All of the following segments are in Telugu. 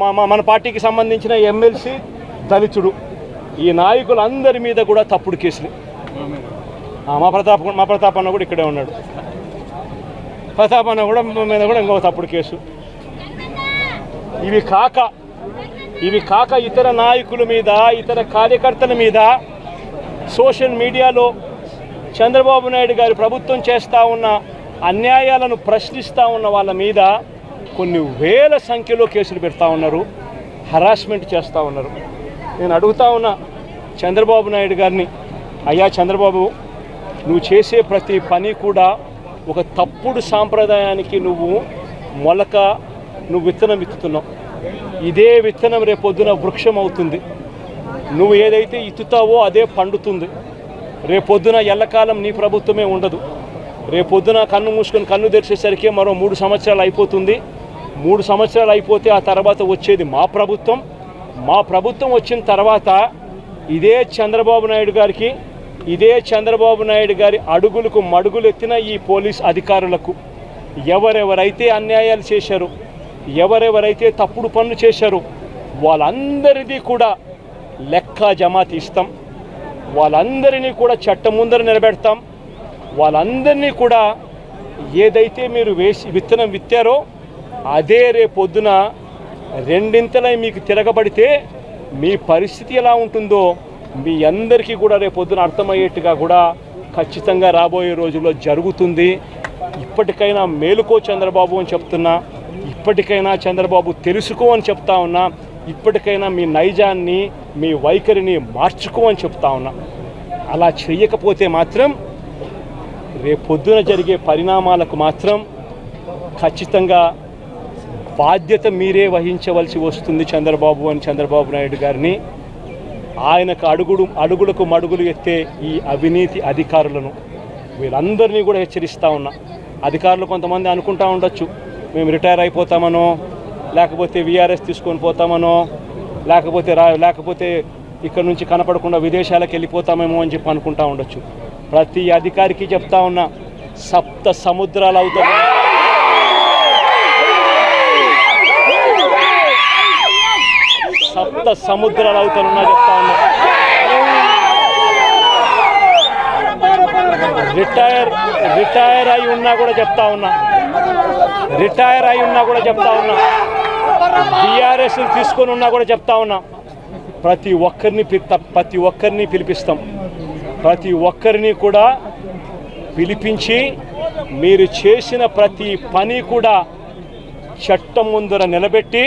మా మన పార్టీకి సంబంధించిన ఎమ్మెల్సీ దళితుడు. ఈ నాయకులందరి మీద కూడా తప్పుడు కేసులు. మా ప్రతాప్ మా ప్రతాప్ అన్న కూడా ఇక్కడే ఉన్నాడు. ప్రతాప్ అన్న కూడా మీద కూడా ఇంకో తప్పుడు కేసు. ఇవి కాక ఇవి కాక ఇతర నాయకుల మీద ఇతర కార్యకర్తల మీద సోషల్ మీడియాలో చంద్రబాబు నాయుడు గారి ప్రభుత్వం చేస్తూ ఉన్న అన్యాయాలను ప్రశ్నిస్తూ ఉన్న వాళ్ళ మీద కొన్ని వేల సంఖ్యలో కేసులు పెడతా ఉన్నారు. హరాస్మెంట్ చేస్తూ ఉన్నారు. నేను అడుగుతా ఉన్న చంద్రబాబు నాయుడు గారిని అయ్యా చంద్రబాబు నువ్వు చేసే ప్రతి పని కూడా ఒక తప్పుడు సాంప్రదాయానికి నువ్వు మొలక నువ్వు విత్తనం విత్తుతున్నావు. ఇదే విత్తనం రేపొద్దున వృక్షం అవుతుంది. నువ్వు ఏదైతే ఇత్తుతావో అదే పండుతుంది. రేపొద్దున ఎల్లకాలం నీ ప్రభుత్వమే ఉండదు. రేపొద్దున కన్ను మూసుకొని కన్ను తెరిచేసరికి మరో మూడు సంవత్సరాలు అయిపోతుంది. మూడు సంవత్సరాలు అయిపోతే ఆ తర్వాత వచ్చేది మా ప్రభుత్వం. మా ప్రభుత్వం వచ్చిన తర్వాత ఇదే చంద్రబాబు నాయుడు గారికి ఇదే చంద్రబాబు నాయుడు గారి అడుగులకు మడుగులు ఎత్తిన ఈ పోలీస్ అధికారులకు ఎవరెవరైతే అన్యాయాలు చేశారో ఎవరెవరైతే తప్పుడు పనులు చేశారో వాళ్ళందరిది కూడా లెక్క జమా తీస్తాం. వాళ్ళందరినీ కూడా చట్టం ముందర నిలబెడతాం. వాళ్ళందరినీ కూడా ఏదైతే మీరు వేసి విత్తనం విత్తారో అదే రేపొద్దున రెండింతలై మీకు తిరగబడితే మీ పరిస్థితి ఎలా ఉంటుందో మీ అందరికీ కూడా రేపొద్దున అర్థమయ్యేట్టుగా కూడా ఖచ్చితంగా రాబోయే రోజుల్లో జరుగుతుంది. ఇప్పటికైనా మేలుకో చంద్రబాబు అని చెప్తున్నా ఇప్పటికైనా చంద్రబాబు తెలుసుకో అని చెప్తా ఉన్నా ఇప్పటికైనా మీ నైజాన్ని మీ వైఖరిని మార్చుకో అని చెప్తా ఉన్నా. అలా చేయకపోతే మాత్రం రేపొద్దున జరిగే పరిణామాలకు మాత్రం ఖచ్చితంగా బాధ్యత మీరే వహించవలసి వస్తుంది చంద్రబాబు అని చంద్రబాబు నాయుడు గారిని. ఆయనకు అడుగుడు అడుగులకు మడుగులు ఎత్తే ఈ అవినీతి అధికారులను వీళ్ళందరినీ కూడా హెచ్చరిస్తూ ఉన్నా. అధికారులు కొంతమంది అనుకుంటా ఉండొచ్చు. మేము రిటైర్ అయిపోతామనో లేకపోతే విఆర్ఎస్ తీసుకొని పోతామనో లేకపోతే రా లేకపోతే ఇక్కడ నుంచి కనపడకుండా విదేశాలకు వెళ్ళిపోతామేమో అని చెప్పి అనుకుంటా ఉండొచ్చు. ప్రతి అధికారికి చెప్తా ఉన్నా సప్త సముద్రాలు అవుతాయి. సప్త సముద్రాలు అవుతానున్నా చెప్తా ఉన్నా. రిటైర్ రిటైర్ అయి ఉన్నా కూడా చెప్తా ఉన్నా. రిటైర్ అయి ఉన్నా కూడా చెప్తా ఉన్నా. టీఆర్ఎస్ తీసుకొని ఉన్నా కూడా చెప్తా ఉన్నా. ప్రతి ఒక్కరిని ప్రతి ఒక్కరిని పిలిపిస్తాం. ప్రతి ఒక్కరిని కూడా పిలిపించి మీరు చేసిన ప్రతి పని కూడా చట్టం ముందర నిలబెట్టి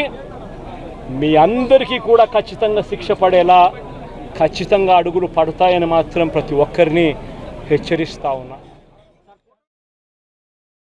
మీ అందరికీ కూడా ఖచ్చితంగా శిక్ష పడేలా ఖచ్చితంగా అడుగులు పడతాయని మాత్రం ప్రతి ఒక్కరిని హెచ్చరిస్తా ఉన్నా.